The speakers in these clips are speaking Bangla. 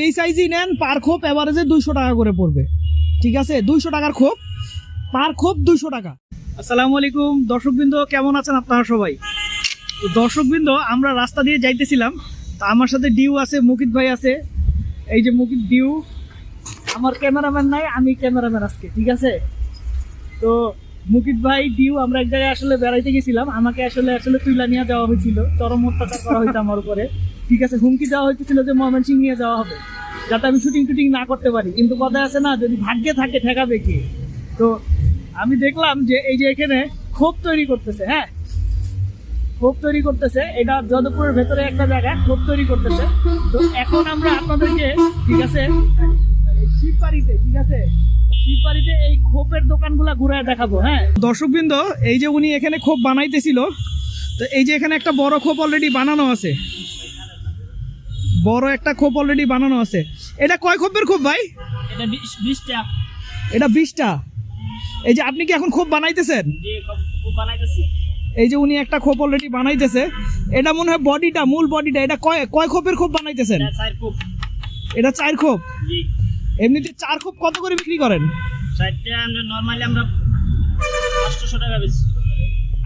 এই সাইজই নেন, পার খোপ এভারেজে দুইশো টাকা করে পড়বে। ঠিক আছে? দুইশো টাকার খোপ, পার খোপ দুইশো টাকা। আসসালামু আলাইকুম। দর্শকবৃন্দ, কেমন আছেন আপনারা সবাই? তো দর্শকবৃন্দ, আমরা রাস্তা দিয়ে যাইতেছিলাম। তা আমার সাথে ডিউ আছে, মুকিত ভাই আছে। এই যে মুকিত ডিউ, আমার ক্যামেরাম্যান নাই, আমি ক্যামেরাম্যান আজকে, ঠিক আছে? তো মুকিত ভাই ডিউ আমরা এক জায়গায় আসলে বেড়াইতে গেছিলাম। আমাকে আসলে আসলে তুইলা নিয়ে যাওয়া হয়েছিল। চরম অত্যাচার করা হয়েছে আমার উপরে। ঠিক আছে, হুমকি দেওয়া হয়েছিল যে ময়মনসিং নিয়ে যাওয়া হবে, যাতে আমি শুটিং টুটিং না করতে পারি। কিন্তু কথা আছে না, যদি ভাগ্যে থাকে, ঠেকাবে কি? তো আমি দেখলাম যে এই যে এখানে ক্ষোভ তৈরি করতেছে হ্যাঁ? ক্ষোভ তৈরি করতেছে। এটা যাদবপুরের ভেতরে একটা জায়গা ক্ষোভ তৈরি করতেছে। তো এখন আমরা আপনাদেরকে, ঠিক আছে শিববাড়িতে ঠিক আছে? শিববাড়িতে এই খোপের দোকানগুলা ঘুরায় দেখাবো হ্যাঁ? দর্শকবৃন্দ এই যে উনি এখানে খোপ বানাইতেছিল তো এই যে এখানে একটা বড় খোপ অলরেডি বানানো আছে। বড় একটা খোপ অলরেডি বানানো আছে। এটা কয় খোপের খোপ ভাই? এটা বিশ বিশটা। এটা বিশটা? এই যে আপনি কি এখন খোপ বানাইতেছেন? এই যে উনি একটা খোপ অলরেডি বানাইতেছে। এটা মনে হয় বডিটা মূল বডিটা এটা কয় কয় খোপের খোপ বানাইতেছেন? এটা চার খোপ। এমনিতে চার খুব কত করে বিক্রি করেন? চারটা আমরা নর্মালি আমরা আটশোশো টাকা বেশি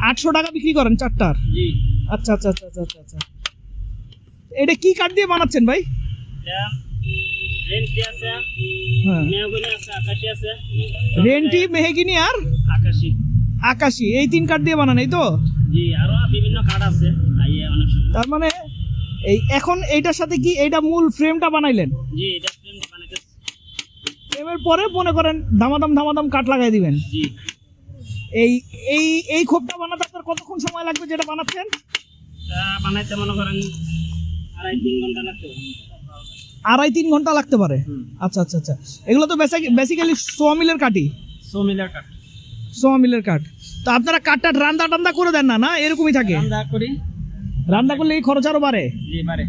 আটশো টাকা বিক্রি করেন চারটার? জি। আচ্ছা আচ্ছা আচ্ছা আচ্ছা আচ্ছা আচ্ছা। এটা কি কাঠ দিয়ে বানাচ্ছেন ভাই? রেন্টি হ্যাঁ। মেহগুনি আর আকাশি। আকাশি। এই তিন কাঠ দিয়ে বানান এই তো? জি আরও বিভিন্ন কার্ড আছে তার মানে এই এখন এইটার সাথে কি এইটা মূল ফ্রেমটা বানাইলেন? জি এটা ফ্রেমের পরে মনে করেন দামাদাম ধামাদাম কাঠ লাগাই দিবেন। এই এই এই খোপটা বানাতে আপনার কতক্ষণ সময় লাগবে যেটা বানাচ্ছেন? বানাইতে মনে করেন আড়াই তিন ঘণ্টা লাগতো আড়াই তিন ঘণ্টা লাগতে পারে? আচ্ছা আচ্ছা আচ্ছা। এগুলো তো বেসিক্যালি সোয়া মিলের কাঠই? সো মিলার কাঠ। সোয়া মিলের কাঠ। তো আপনারা কাঠটা রান্দা টান্দা করে দেন না না? এরকমই থাকে? রান্না করি। রান্না করলে এই খরচ আরও বাড়ে? পারে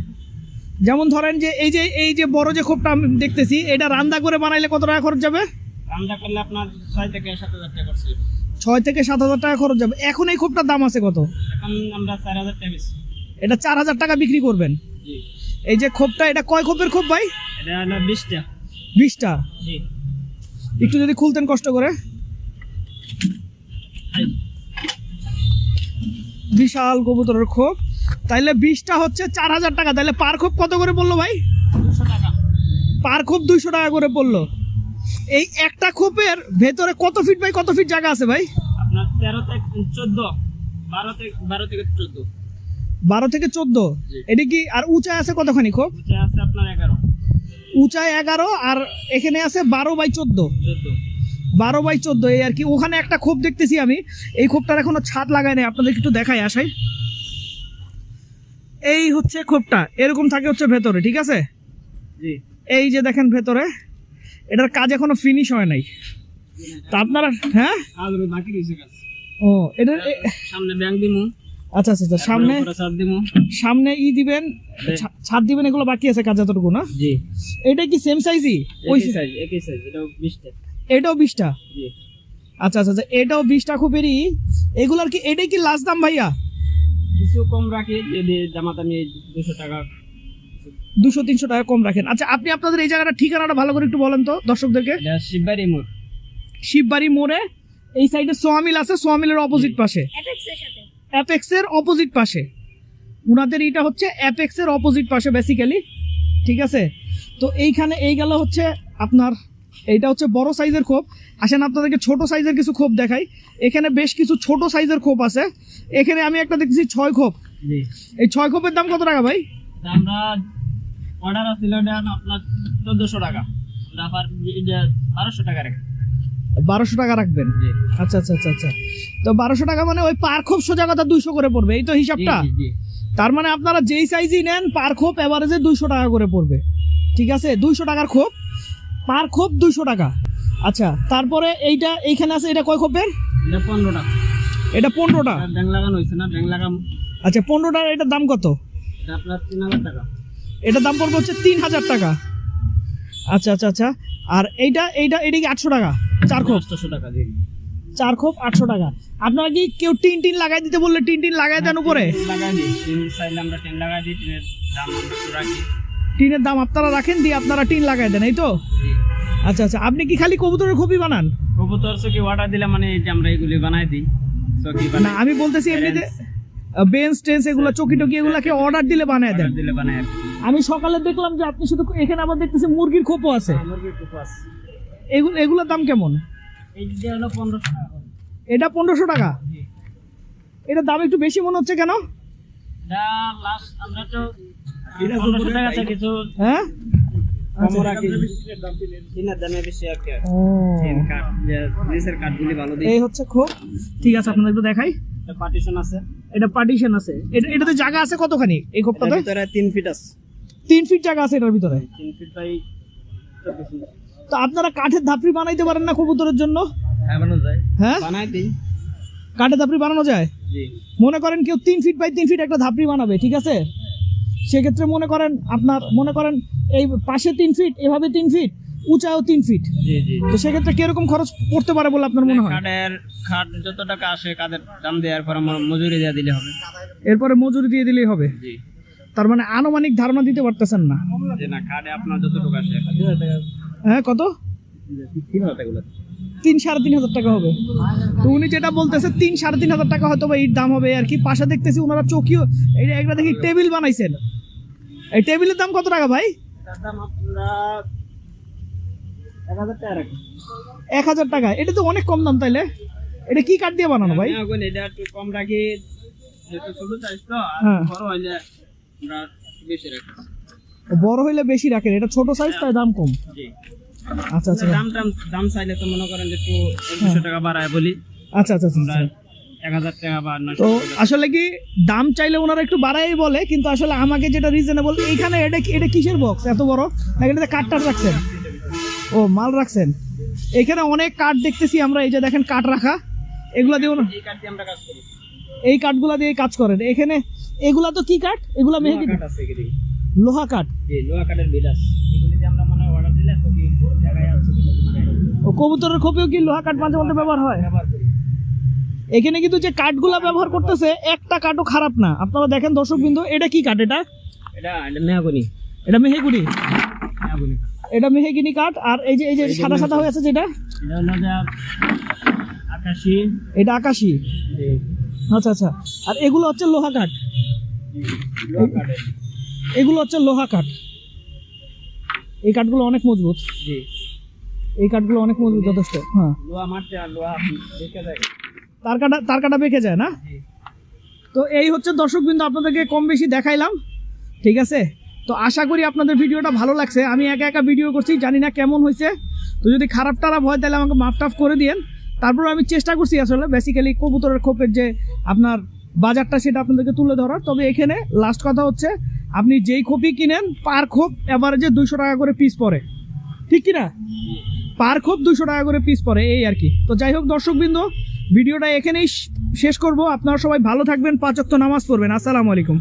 যেমন ধরেন যে এই যে এই যে বড় যে খোপটা আমি দেখতেছি এটা রান্দা করে বানাইলে কত টাকা খরচ যাবে? রান্না করলে আপনার ছয় থেকে সাত হাজার টাকা করছে ছয় থেকে সাত হাজার টাকা খরচ যাবে। এখন এই খোপটার দাম আছে কত? এখন আমরা চার হাজার টাকা বেশি এটা চার হাজার টাকা বিক্রি করবেন। এই যে খোপটা এটা কয় খোপের খোপ ভাই? এটা হলো বিশটা। বিশটা? একটু যদি খুলতেন কষ্ট করে। বিশাল কবুতরের খোপ। তাইলে বিশটা হচ্ছে চার হাজার টাকা। তাইলে পার খোপ কত করে পড়ল ভাই? পার খোপ দুইশো টাকা করে পড়ল। এই একটা খোপের ভেতরে কত ফিট বাই কত ফিট জায়গা আছে ভাই? বারো থেকে চোদ্দ। এটা কি আর উঁচায় আছে কতখানি খোপ? উঁচায় এগারো। আর এখানে আছে বারো বাই চোদ্দ। চোদ্দ। বারো বাই চোদ্দ। এই আর কি ওখানে একটা খোপ দেখতেছি আমি। এই খোপটার এখনও ছাদ লাগায় নাই। আপনাদের একটু দেখাই আসাই এই হচ্ছে খোপটা এরকম থাকে হচ্ছে ভেতরে ঠিক আছে? জি। এই যে দেখেন ভেতরে এটার কাজ এখনও ফিনিশ হয় নাই। তা আপনারা হ্যাঁ? কাজ বাকি রয়েছে কাজ। ও এটা সামনে ব্যাংক দিমু। আচ্ছা আচ্ছা আচ্ছা সামনে সামনে ই দিবেন ছাদ দিবেন এগুলো বাকি আছে কাজ এতটুকু না? জি। এটা কি সেম সাইজই ওই সাইজ একই সাইজ এটাও বিশটা। এটাও বিশটা? জি। আচ্ছা আচ্ছা আচ্ছা এটাও বিশটা খুবেরই এগুলার কি এটাই কি লাস্ট দাম ভাইয়া? কিছু কম রাখি যদি দামাদামি দুশো টাকা দুশো তিনশো টাকা কম রাখেন। আচ্ছা আপনি আপনাদের এই জায়গাটা ঠিকানাটা ভালো করে একটু বলেন তো দর্শকদেরকে। শিববাড়ি মোড়। শিববাড়ি মোড়ে এই সাইডে সোয়ামিল আছে সোয়ামিলের অপোজিট পাশে। অ্যাপেক্সের অপোজিট পাশে। উনাদের এইটা হচ্ছে অ্যাপেক্সের অপোজিট পাশে বেসিক্যালি ঠিক আছে? তো এইখানে এই গেল হচ্ছে আপনার এইটা হচ্ছে বড় সাইজের খোপ। আসেন আপনাদেরকে ছোট সাইজের কিছু খোপ দেখাই। এখানে বেশ কিছু ছোট সাইজের খোপ আছে। এখানে আমি একটা দেখছি ছয় খোপ। এই ছয় খোপের দাম কত টাকা ভাই? আমরা অর্ডার আছিল আপনার চোদ্দশো টাকা। বারোশো টাকা রেখে বারোশো টাকা রাখবেন? আচ্ছা আচ্ছা আচ্ছা আচ্ছা। তো বারোশো টাকা মানে ওই পার খোপ সোজা কথা দুইশো করে পড়বে এই তো হিসাবটা। তার মানে আপনারা যেই সাইজই নেন পার খোপ এভারেজে দুইশো টাকা করে পড়বে। ঠিক আছে? দুইশো টাকার খোপ। পার খোপ দুইশো টাকা। আচ্ছা তারপরে এইটা এইখানে আছে এটা কয় খোপের? এটা পনেরো টাকা এটা পনেরোটা? ব্যাংক লাগানো হয়েছে না? ব্যাংক লাগাম আচ্ছা পনেরোটার এটার দাম কত? এটা আপনার তিন হাজার টাকা। এটার দাম পড়বে হচ্ছে তিন হাজার টাকা। আচ্ছা আচ্ছা আচ্ছা। আর এইটা এইটা এটা কি আটশো টাকা? চার খোপ? আটশোশো টাকা চার খোপ আটশো টাকা। আপনারা কি কেউ টিন টিন লাগাই দিতে বললে টিন টিন লাগাই দেন উপরে? টিনের দাম আপনারা রাখেন দিয়ে আপনারা টিন লাগাই দেন এই তো? আচ্ছা আচ্ছা আপনি কি খালি কবুতরের খোপই বানান? কবুতর চকি অর্ডার দিলে মানে এই যে আমরা এগুলি বানাই দিই চকি না বানাই আমি বলতেছি এমনিতে বেঞ্চ টেন্স এগুলো চকি টকি এগুলাকে অর্ডার দিলে বানায় দেন। অর্ডার দিলে বানাই আর কি। আমি সকালে দেখলাম যে আপনি শুধু এখানে আবার দেখতেছি মুরগির খোপও আছে। মুরগির কুপাস এগুলো এগুলোর দাম কেমন? এই যে হলো পনেরোশো টাকা করে। এটা পনেরোশো টাকা? জি। এটা দাম একটু বেশি মনে হচ্ছে কেন? এটা লাস্ট আমরা তো পনেরোশো টাকা থেকে কিছু হ্যাঁ? কমও রাখি। টিনের দামে বেশি আর কি ও। কাঠ নিচের কাঠগুলি ভালো দিই। এই হচ্ছে খোপ ঠিক আছে আপনাদের একটু দেখাই। পার্টিশন আছে। এটা পার্টিশন আছে। এটা এটাতে জায়গা আছে কতখানি এই খোপটাতে? ভিতরে তিন ফিট আছে। তিন ফিট জায়গা আছে এটার ভিতরে? তিন ফিট বাই তো আপনারা কাঠের ধাপড়ি বানাইতে পারেন না কবুতরের জন্য? হ্যাঁ বানানো যায়। হ্যাঁ? বানাই দিই। কাঠের ধাপড়ি বানানো যায়? মনে করেন কেউ তিন ফিট বাই তিন ফিট একটা ধাপড়ি বানাবে ঠিক আছে? সেক্ষেত্রে মনে করেন আপনার মনে করেন এই পাশে তিন ফিট এভাবে তিন ফিট উঁচাও তিন ফিট জি জি তো সেক্ষেত্রে কীরকম খরচ পড়তে পারে বলে আপনার মনে হয়? কাঠের খাট যত টাকা আসে কাঠের দাম দেওয়ার পর মজুরি দিয়ে দিলে হবে। এরপরে মজুরি দিয়ে দিলেই হবে? জি। তার মানে আনুমানিক ধারণা দিতে পারতেছেন না? যে না কাঠে আপনার যতটুকু আসে হ্যাঁ কত? তিন সাড়ে তিন হাজার টাকা হবে। তো উনি যেটা বলতেছে, তিন সাড়ে তিন হাজার টাকা হয়তো বা এর দাম হবে। আর কি পাশে দেখতেছি ওনারা চকিও যে একটা দেখি টেবিল বানাইছেন। এই টেবিলের দাম কত টাকা ভাই? এক হাজার টাকা। এটা তো অনেক কম দাম তাইলে। এটা কি কাঠ দিয়ে বানানো ভাই? এটা কম হ্যাঁ। বড় হইলে বেশি রাখি বড় হইলে বেশি রাখেন। এটা ছোট সাইজ তাই দাম কম। আচ্ছা আচ্ছা। দাম টাম দাম চাইলে তো মনে করেন যে একটু দুশো টাকা বাড়ায় বলি। আচ্ছা আচ্ছা আচ্ছা, আমরা আচ্ছা। এক হাজার টাকা বা নয়শো তো আসলে কি দাম চাইলে ওনারা একটু বাড়াই বলে কিন্তু আসলে আমাকে যেটা রিজনেবল এইখানে এটা এটা কিসের বক্স এত বড়? নাকি এটাতে কাঠ টাট রাখছেন? ও মাল রাখছেন। এখানে অনেক কাঠ দেখতেছি আমরা এই যে দেখেন কাঠ রাখা। এগুলা দিয়ে এই কাঠগুলা দিয়ে কাজ করেন। এখানে এগুলা তো কি কাঠ এগুলা লোহা মেহেগি কাঠ লোহা কাঠ লোহা কাঠের বিলাস এগুলি দিয়ে আমরা মানে অর্ডার দিলে তো কি জায়গায় আছে ও কবুতরের খোপেও কি লোহা কাঠ মাঝে মধ্যে ব্যবহার হয়? এখানে কিন্তু যে কাঠগুলা ব্যবহার করতেছে একটা কাঠও খারাপ না। আপনারা দেখেন দর্শক বিন্দু এটা কি কাঠ এটা? এটা এটা এটা মেহেগুড়ি এটা মেহেগিনি কাঠ আর এই যে এই যে সাদা সাদা হয়ে আছে যেটা? এটা আকাশি। এটা আকাশি? আচ্ছা আচ্ছা। আর এগুলো হচ্ছে লোহা কাঠ। এগুলো হচ্ছে লোহা কাঠ। এই কাঠগুলো অনেক মজবুত। জি। এই কাঠগুলো অনেক মজবুত যথেষ্ট। হ্যাঁ। লোহা মারতে আর লোহা দেখে যায় তার কাটা তার কাটা বেঁকে যায় না? তো এই হচ্ছে দর্শক বিন্দু আপনাদেরকে কম বেশি দেখাইলাম। ঠিক আছে? তো আশা করি আপনাদের ভিডিওটা ভালো লাগছে। আমি একা একা ভিডিও করছি জানি না কেমন হয়েছে। তো যদি খারাপ টারাপ হয় তাহলে আমাকে মাফ টাফ করে দিয়েন। তারপর আমি চেষ্টা করছি আসলে বেসিক্যালি কবুতরের খোপের যে আপনার বাজারটা সেটা আপনাদেরকে তুলে ধরার। তবে এখানে লাস্ট কথা হচ্ছে আপনি যেই খোপই কিনেন পার খোপ এভারেজে দুশো টাকা করে পিস পড়ে। ঠিক কি না পার খোপ দুশো টাকা করে পিস পড়ে এই আর কি। তো যাই হোক দর্শকবৃন্দ, ভিডিওটা এখানেই শেষ করব। আপনারা সবাই ভালো থাকবেন পাঁচক্ত নামাজ পড়বেন। আসসালামু আলাইকুম।